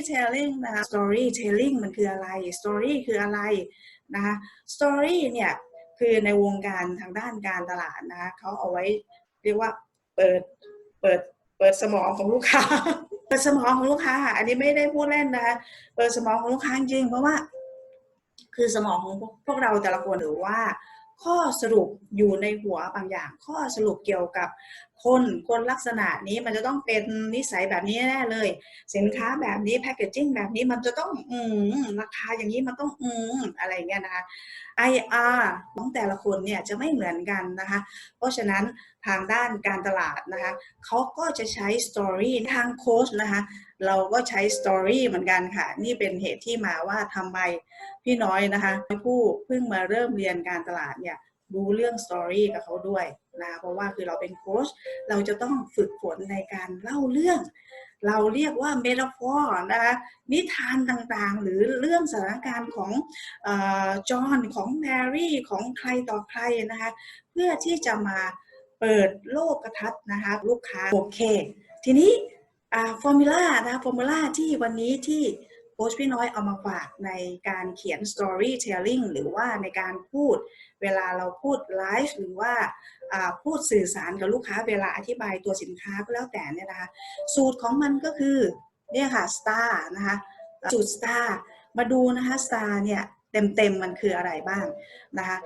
storytelling นะคะ storytelling มันคืออะไร story คืออะไรนะคะ story เนี่ยคือในวงการทางด้านการตลาดนะคะเขาเอาไว้เรียกว่าเปิดเปิดเปิดสมองของลูกค้า เปิดสมองของลูกค้าอันนี้ไม่ได้พูดเล่นนะคะเปิดสมองของลูกค้าจริงเพราะว่า คือสมองของพวกพวกเราแต่ละคนหรือว่าข้อสรุปอยู่ในหัวบางอย่าง ข้อสรุปเกี่ยวกับ คนคนลักษณะนี้มันจะต้องเป็นนิสัยแบบนี้แน่เลย สินค้าแบบนี้แพคเกจจิ้งแบบนี้มันจะต้องอืมราคาอย่างนี้มันต้องอืมอะไรเงี้ยนะคะ IR ของแต่ละคนเนี่ยจะไม่เหมือนกันนะคะ เพราะฉะนั้นทางด้านการตลาดนะคะเขาก็จะใช้ Story ทางโค้ชนะคะเราก็ใช้ Story เหมือนกันค่ะ นี่เป็นเหตุที่มาว่าทำไมพี่น้อยนะคะ ผู้เพิ่งมาเริ่มเรียนการตลาดเนี่ยรู้เรื่อง Story กับเขาด้วย นะเพราะว่าคือเราเป็นโค้ชเราจะต้องฝึกฝนในการเล่าเรื่อง เราเรียกว่าเมตาฟอร์นะคะนิทานต่างๆ หรือเรื่องสถานการณ์ของจอห์นของแมรี่ของใครต่อใครนะคะเพื่อที่จะมาเปิดโลกกระทัดนะคะลูกค้าโอเค ทีนี้ฟอร์มูล่านะคะฟอร์มูล่าที่วันนี้ที่ ค้ชพี่น้อยเอามาฝากในการเขียน storytelling หรือว่าในการพูดเวลาเราพูดไลฟ์หรือว่าพูดสื่อสารกับลูกค้าเวลาอธิบายตัวสินค้าก็แล้วแต่เนี่ยนะคะสูตรของมันก็คือเนี่ยค่ะ star นะคะสูตร star มาดูนะคะ star เนี่ยเต็มๆมันคืออะไรบ้างนะคะ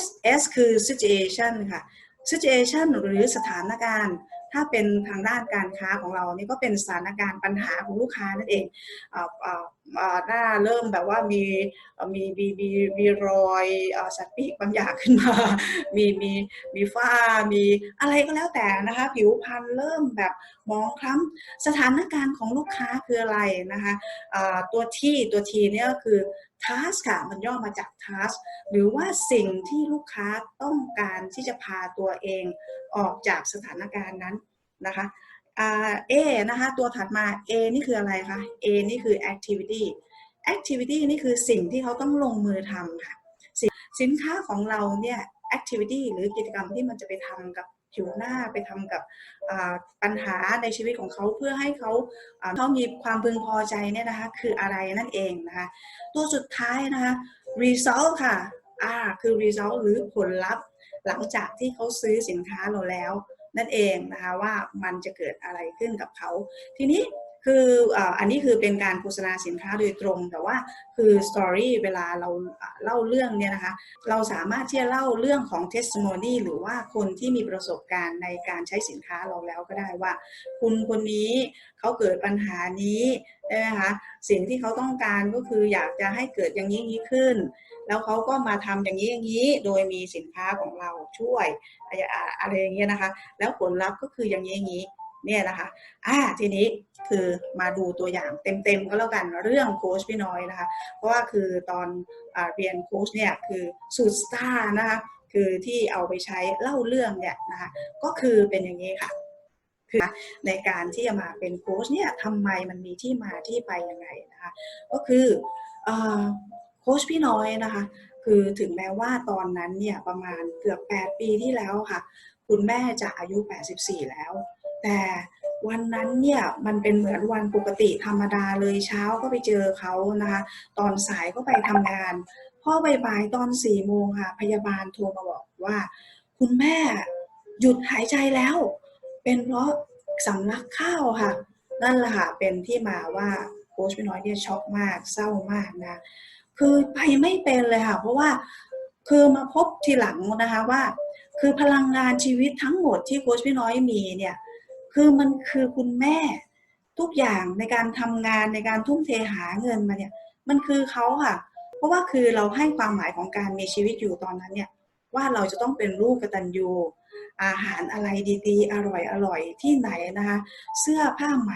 S S คือ situation ค่ะ situation หรือสถานการณ์ ถ้าเป็นทางด้านการค้าของเรานี่ก็เป็นสถานการณ์ปัญหาของลูกค้านั่นเอง หน้าเริ่มแบบว่ามีมีมีมีมีรอยสัตว์ปีกบางอย่างขึ้นมา มีมีมีฝ้า มีอะไรก็แล้วแต่นะคะ ผิวพรรณเริ่มแบบมองคล้ำสถานการณ์ของลูกค้าคืออะไรนะคะตัวที่ตัวทีเนี่ยก็คือ task ค่ะมันย่อมาจาก task หรือว่าสิ่งที่ลูกค้าต้องการที่จะพาตัวเองออกจากสถานการณ์นั้นนะคะ A นะคะตัวถัดมา A นี่คืออะไรคะ A นี่คือ activity activity นี่คือสิ่งที่เขาต้องลงมือทำค่ะสสินค้าของเราเนี่ย activity หรือกิจกรรมที่มันจะไปทำกับผิวหน้าไปทำกับปัญหาในชีวิตของเขาเพื่อให้เขาเขามีความพึงพอใจเนี่ยนะคะคืออะไรนั่นเองนะคะตัวสุดท้ายนะคะ result ค่ะ R คือ result หรือผลลัพธ์ หลังจากที่เขาซื้อสินค้าเราแล้ว นั่นเองนะคะว่ามันจะเกิดอะไรขึ้นกับเขา ทีนี้ คืออันนี้คือเป็นการโฆษณาสินค้าโดยตรง แต่ว่าคือสตอรี่เวลาเราเล่าเรื่องเนี่ยนะคะ เราสามารถที่จะเล่าเรื่องของ testimony หรือว่าคนที่มีประสบการณ์ในการใช้สินค้าเราแล้วก็ได้ว่า คุณคนนี้เขาเกิดปัญหานี้นะคะสิ่งที่เขาต้องการก็คืออยากจะให้เกิดอย่างนี้นี้ขึ้น แล้วเขาก็มาทำอย่างนี้อย่างนี้ โดยมีสินค้าของเราช่วยอะไรอย่างเงี้ยนะคะ แล้วผลลัพธ์ก็คืออย่างนี้อย่างนี้ เนี่ยนะคะอ่าทีนี้คือมาดูตัวอย่างเต็มๆก็แล้วกันเรื่องโค้ชพี่น้อยนะคะ เพราะว่าคือตอนอเรียนโค้ชเนี่ยคือสูตรสตาร์นะคะคือที่เอาไปใช้เล่าเรื่องเนี่ยนะคะก็คือเป็นอย่างนี้ค่ะคือในการที่จะมาเป็นโค้ชเนี่ยทำไมมันมีที่มาที่ไปยังไงนะคะก็คือโค้ชพี่น้อยนะคะ คือถึงแม้ว่าตอนนั้นเนี่ยประมาณเกือบ 8 ปีที่แล้วค่ะ คุณแม่จะอายุ 84 แล้ว แต่วันนั้นเนี่ยมันเป็นเหมือนวันปกติธรรมดาเลยเช้าก็ไปเจอเขานะคะ ตอนสายก็ไปทำงานพ่อบ่ายตอนสี่โมงค่ะ พยาบาลโทรมาบอกว่า คุณแม่หยุดหายใจแล้ว เป็นเพราะสำลักข้าวค่ะ นั่นแหละค่ะเป็นที่มาว่าโค้ชพี่น้อยเนี่ยช็อกมากเศร้ามากนะคือไปไม่เป็นเลยค่ะ เพราะว่าคือมาพบทีหลังนะคะว่า คือพลังงานชีวิตทั้งหมดที่โค้ชพี่น้อยมีเนี่ย คือมันคือคุณแม่ทุกอย่างในการทำงานในการทุ่มเทหาเงินมาเนี่ย มันคือเขาค่ะ เพราะว่าคือเราให้ความหมายของการมีชีวิตอยู่ตอนนั้นเนี่ย ว่าเราจะต้องเป็นลูกกตัญญูอาหารอะไรดีๆ อร่อยอร่อยที่ไหนนะคะ เสื้อผ้าไหม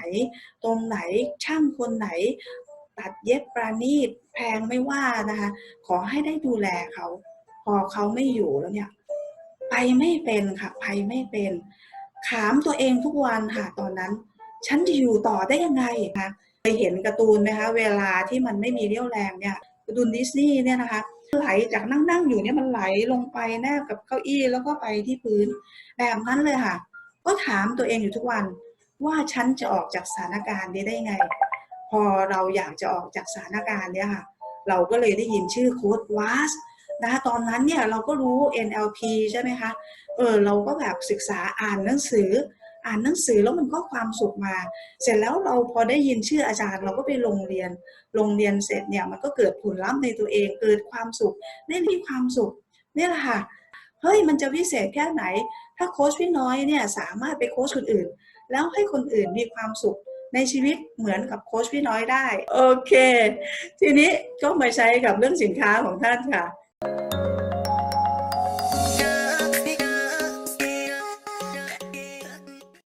ตรงไหนช่างคนไหน ตัดเย็บปราณีตแพงไม่ว่านะคะ ขอให้ได้ดูแลเขา พอเขาไม่อยู่แล้วเนี่ย ไปไม่เป็นค่ะ ไปไม่เป็น ถามตัวเองทุกวันค่ะตอนนั้น ฉันจะอยู่ต่อได้ยังไงคะเคยเห็นการ์ตูนไหมคะเวลาที่มันไม่มีเรี่ยวแรงเนี่ยการ์ตูนดิสนีย์เนี่ยนะคะไหลจากนั่งๆอยู่เนี่ยมันไหลลงไปแนบกับเก้าอี้แล้วก็ไปที่พื้น แบบนั้นเลยค่ะ ก็ถามตัวเองอยู่ทุกวันว่าฉันจะออกจากสถานการณ์นี้ได้ยังไงพพอเราอยากจะออกจากสถานการณ์เนี่ยค่ะ เราก็เลยได้ยินชื่อโค้ดวาส นะคะตอนนั้นเนี่ยเราก็รู้ NLP ใช่ไหมคะ เออเราก็แบบศึกษาอ่านหนังสือ อ่านหนังสือแล้วมันก็ความสุขมา เสร็จแล้วเราพอได้ยินชื่ออาจารย์ เราก็ไปลงเรียนลงเรียนเสร็จเนี่ยมันก็เกิดผลลัพธ์ในตัวเอง เกิดความสุขได้มีความสุขเนี่ยแหละค่ะ เฮ้ยมันจะวิเศษแค่ไหน ถ้าโค้ชพี่น้อยเนี่ยสามารถไปโค้ชคนอื่น แล้วให้คนอื่นมีความสุขในชีวิตเหมือนกับโค้ชพี่น้อยได้ โอเค ทีนี้ก็มาใช้กับเรื่องสินค้าของท่านค่ะ